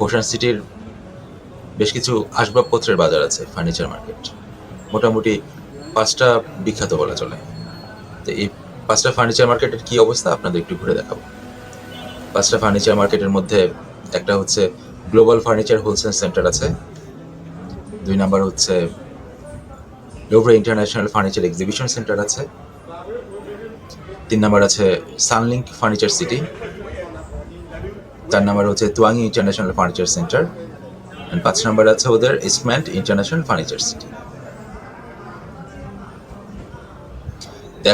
ফোশন সিটির বেশ কিছু আসবাবপত্রের বাজার আছে ফার্নিচার মার্কেট মোটামুটি পাঁচটা বিখ্যাত বলা চলে। তো এই পাঁচটা ফার্নিচার মার্কেটের কি অবস্থা? আপনাদের একটু ঘুরে দেখাবো। পাঁচটা ফার্নিচার মার্কেটের মধ্যে একটা হচ্ছে গ্লোবাল ফার্নিচার হোলসেল সেন্টার আছে। দুই নাম্বার হচ্ছে Louvre international furniture exhibition center আছে। তিন নাম্বার আছে সানলিঙ্ক ফার্নিচার সিটি চার নাম্বার হচ্ছে তুয়াঙ্গি ইন্টারন্যাশনাল ফার্নিচার সেন্টার। অ্যান্ড পাঁচ নাম্বার আছে ওদের ইসমেন্ট ইন্টারন্যাশনাল ফার্নিচার সিটি।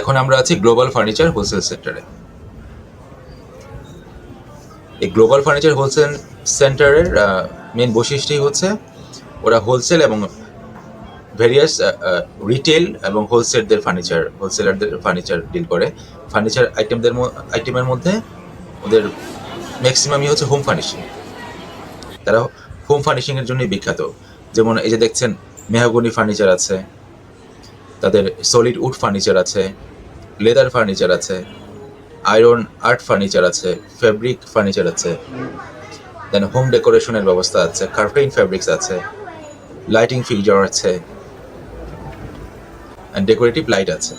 এখন আমরা আছি গ্লোবাল ফার্নিচার হোলসেল সেন্টারে এই গ্লোবাল ফার্নিচার হোলসেল সেন্টারের মেন বৈশিষ্ট্যই হচ্ছে ওরা হোলসেল এবং ভেরিয়াস রিটেল এবং হোলসেলদের ফার্নিচার হোলসেলারদের ফার্নিচার ডিল করে। ফার্নিচার আইটেমদের আইটেমের মধ্যে ওদের ম্যাক্সিমামই হচ্ছে হোম ফার্নিশিং তারা হোম ফার্নিশিংয়ের জন্যই বিখ্যাত। যেমন এই যে দেখছেন, মেহাগনি ফার্নিচার আছে, তাদের সলিড উড ফার্নিচার আছে লেদার ফার্নিচার আছে আয়রন আর্ট ফার্নিচার আছে ফেব্রিক ফার্নিচার আছে। দেন হোম ডেকোরেশনের ব্যবস্থা আছে কার্পেটিং ফ্যাব্রিক্স আছে লাইটিং ফিচার আছে ডেকোরেটিভ লাইট আছে।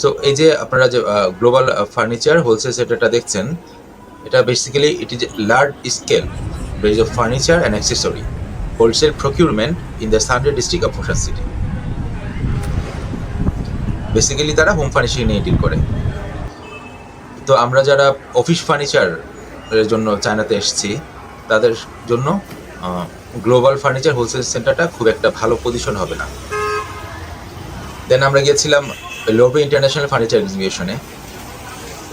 সো এই যে আপনারা যে গ্লোবাল ফার্নিচার হোলসেল সেক্টরটা দেখছেন এটা basically it is large scale base of furniture and accessory wholesale procurement in the Shunde district of Foshan city basically তারা হোম ফার্নিশিং নিয়ে ডিল করে। তো আমরা যারা অফিস ফার্নিচার এর জন্য চায়নাতে এসেছি, তাদের জন্য গ্লোবাল ফার্নিচার হোলসেল সেন্টারটা খুব একটা ভালো পজিশন হবে না। দেন আমরা গিয়েছিলাম লোবরে ইন্টারন্যাশনাল ফার্নিচার এক্সিবিশনে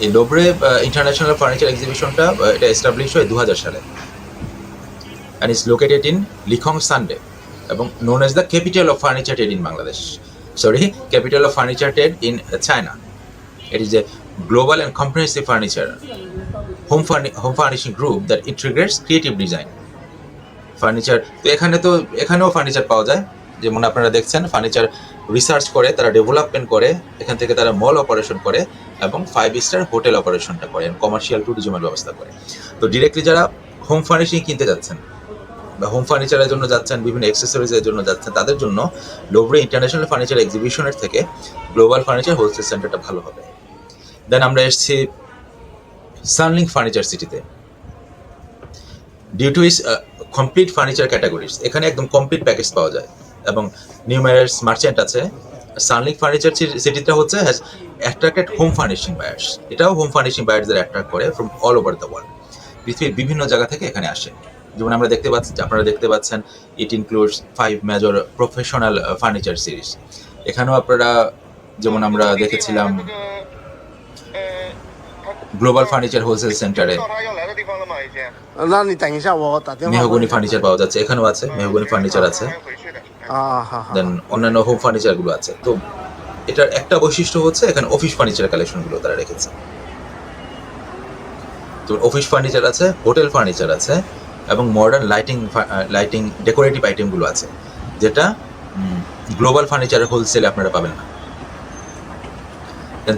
এই লোবরে ইন্টারন্যাশনাল ফার্নিচার এক্সিবিশনটা এটা এস্টাবলিশ হয় দু হাজার সালে। And is located in Lecong Shunde এবং known as the capital of furniture trade in Bangladesh sorry capital of furniture trade in China it is a global and comprehensive furniture home, furni- home furnishing group that integrates creative design. Furniture তো এখানে তো এখানেও furniture পাওয়া যায়। যেমন আপনারা দেখছেন furniture research করে, তারা ডেভেলপমেন্ট করে, এখান থেকে তারা মল অপারেশন করে এবং ফাইভ স্টার হোটেল অপারেশনটা করে কমার্শিয়াল ট্যুরিজমের ব্যবস্থা করে। তো ডিরেক্টলি যারা হোম ফার্নিশিং কিনতে যাচ্ছেন বা হোম ফার্নিচারের জন্য যাচ্ছেন, বিভিন্ন অ্যাক্সেসরিজের জন্য যাচ্ছেন, তাদের জন্য লোভরে ইন্টারন্যাশনাল ফার্নিচার এক্সিবিশনের থেকে গ্লোবাল ফার্নিচার হোলসেল সেন্টারটা ভালো হবে। দেন আমরা এসেছি সানলিং ফার্নিচার সিটিতে due to its complete furniture categories এখানে একদম কমপ্লিট প্যাকেজ পাওয়া যায়। এবং নিউমারের মার্চেন্ট আছে। সানলিক ফার্নিচার সিটিটা হচ্ছে has attracted home furnishing buyers এটাও হোম ফার্নিশিং বায়ার্সদের অ্যাট্রাক্ট করে from all over the world পৃথিবীর বিভিন্ন জায়গা থেকে এখানে আসে। যেমন আমরা দেখতে পাচ্ছি আপনারা দেখতে পাচ্ছেন it includes five major professional furniture series এখানেও আপনারা যেমন আমরা দেখেছিলাম গ্লোবাল ফার্নিচার হোলসেল সেন্টারে মেহগুনি ফার্নিচার পাওয়া যাচ্ছে। এখানেও আছে মেহগুনি ফার্নিচার আছে। দেন অন্যান্য হোম ফার্নিচারগুলো আছে। তো এটার একটা বৈশিষ্ট্য হচ্ছে এখানে অফিস ফার্নিচার কালেকশনগুলো তারা রেখেছে। তো অফিস ফার্নিচার আছে হোটেল ফার্নিচার আছে, এবং মডার্ন লাইটিং লাইটিং ডেকোরেটিভ আইটেমগুলো আছে, যেটা গ্লোবাল ফার্নিচার হোলসেলে আপনারা পাবেন না।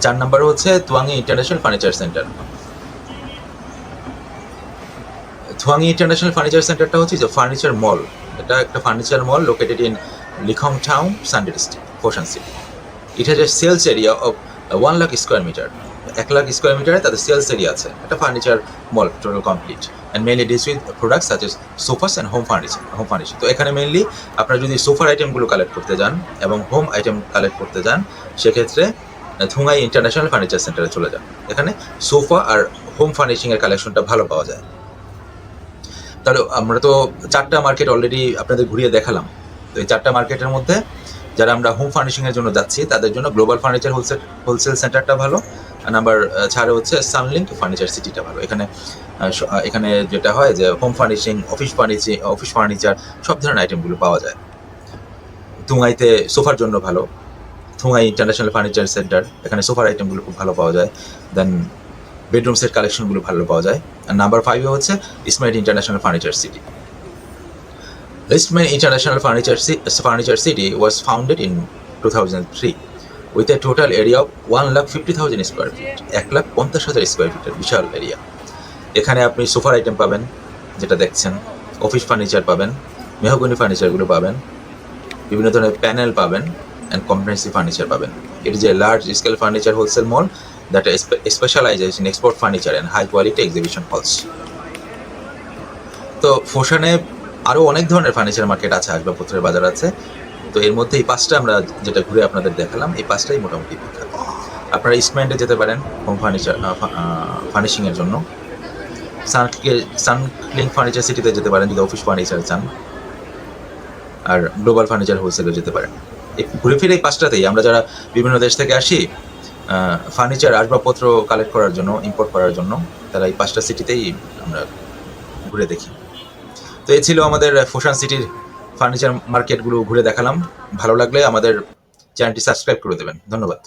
চার নাম্বার হচ্ছে তুয়াঙ্গি ইন্টারন্যাশনাল ফার্নিচার সেন্টার থুয়াঙ্গি ইন্টারন্যাশনাল ফার্নিচার সেন্টারটা হচ্ছে যে ফার্নিচার মল এটা একটা furniture mall located in Lecong town Shunde district Foshan city it has a sales area of one lakh square meter এক লাখ স্কোয়ার মিটারে তাদের সেলস এরিয়া আছে। একটা furniture mall total complete and mainly deals with products such as sofas and home furniture home furniture তো এখানে mainly আপনারা যদি সোফার আইটেমগুলো কালেক্ট করতে যান এবং হোম আইটেম কালেক্ট করতে যান, সেক্ষেত্রে থুঙ্গাই ইন্টারন্যাশনাল ফার্নিচার সেন্টারে চলে যান। এখানে সোফা আর হোম ফার্নিশিংয়ের কালেকশনটা ভালো পাওয়া যায়। তাহলে আমরা তো চারটা মার্কেট অলরেডি আপনাদের ঘুরিয়ে দেখালাম। তো এই চারটা মার্কেটের মধ্যে যারা আমরা হোম ফার্নিশিংয়ের জন্য যাচ্ছি, তাদের জন্য গ্লোবাল ফার্নিচার হোলসেল হোলসেল সেন্টারটা ভালো। আর নাম্বার ছাড়ে হচ্ছে সানলিঙ্ক ফার্নিচার সিটিটা ভালো। এখানে এখানে যেটা হয় যে home furnishing office furnishing office furniture সব ধরনের আইটেমগুলো পাওয়া যায়। তুঙ্গাইতে সোফার জন্য ভালো। থুঙ্গাই ইন্টারন্যাশনাল ফার্নিচার সেন্টার এখানে সোফার আইটেমগুলো খুব ভালো পাওয়া যায়। দেন বেডরুম সেট কালেকশনগুলো ভালো পাওয়া যায়। আর নাম্বার ফাইভে হচ্ছে Ismail international furniture city Eastman International Furniture, Ci- Furniture City was founded in 2003 with a total area of 1 lakh 50,000 square feet, এক লাখ পঞ্চাশ হাজার স্কোয়ার ফিটের বিশাল এরিয়া এখানে আপনি সোফার আইটেম পাবেন যেটা দেখছেন অফিস ফার্নিচার পাবেন মেহগনি ফার্নিচারগুলো পাবেন বিভিন্ন ধরনের প্যানেল পাবেন অ্যান্ড কম্প্রেহেন্সিভ ফার্নিচার পাবেন। ইট যে large scale furniture wholesale mall that specializes in export furniture and high quality exhibition halls তো ফোশানে আরও অনেক ধরনের ফার্নিচার মার্কেট আছে, আসবাবপত্রের বাজার আছে। তো এর মধ্যে এই পাঁচটা আমরা যেটা ঘুরে আপনাদের দেখালাম, এই পাঁচটাই মোটামুটি বিখ্যাত। আপনারা ইস্টম্যান্ডে যেতে পারেন হোম ফার্নিচার ফার্নিশিংয়ের জন্য। সানক্লে সানক্লিং ফার্নিচার সিটিতে যেতে পারেন, যদি অফিস ফার্নিচার চান। আর গ্লোবাল ফার্নিচার হোলসেলে যেতে পারেন। ঘুরে ফিরে এই পাঁচটাতেই আমরা যারা বিভিন্ন দেশ থেকে আসি ফার্নিচার আসবাবপত্র কালেক্ট করার জন্য ইম্পোর্ট করার জন্য, তারা এই পাঁচটা সিটিতেই আমরা ঘুরে দেখি। তো এই ছিল আমাদের ফোশান সিটির ফার্নিচার মার্কেটগুলো ঘুরে দেখালাম। ভালো লাগলে আমাদের চ্যানেলটি সাবস্ক্রাইব করে দেবেন। ধন্যবাদ।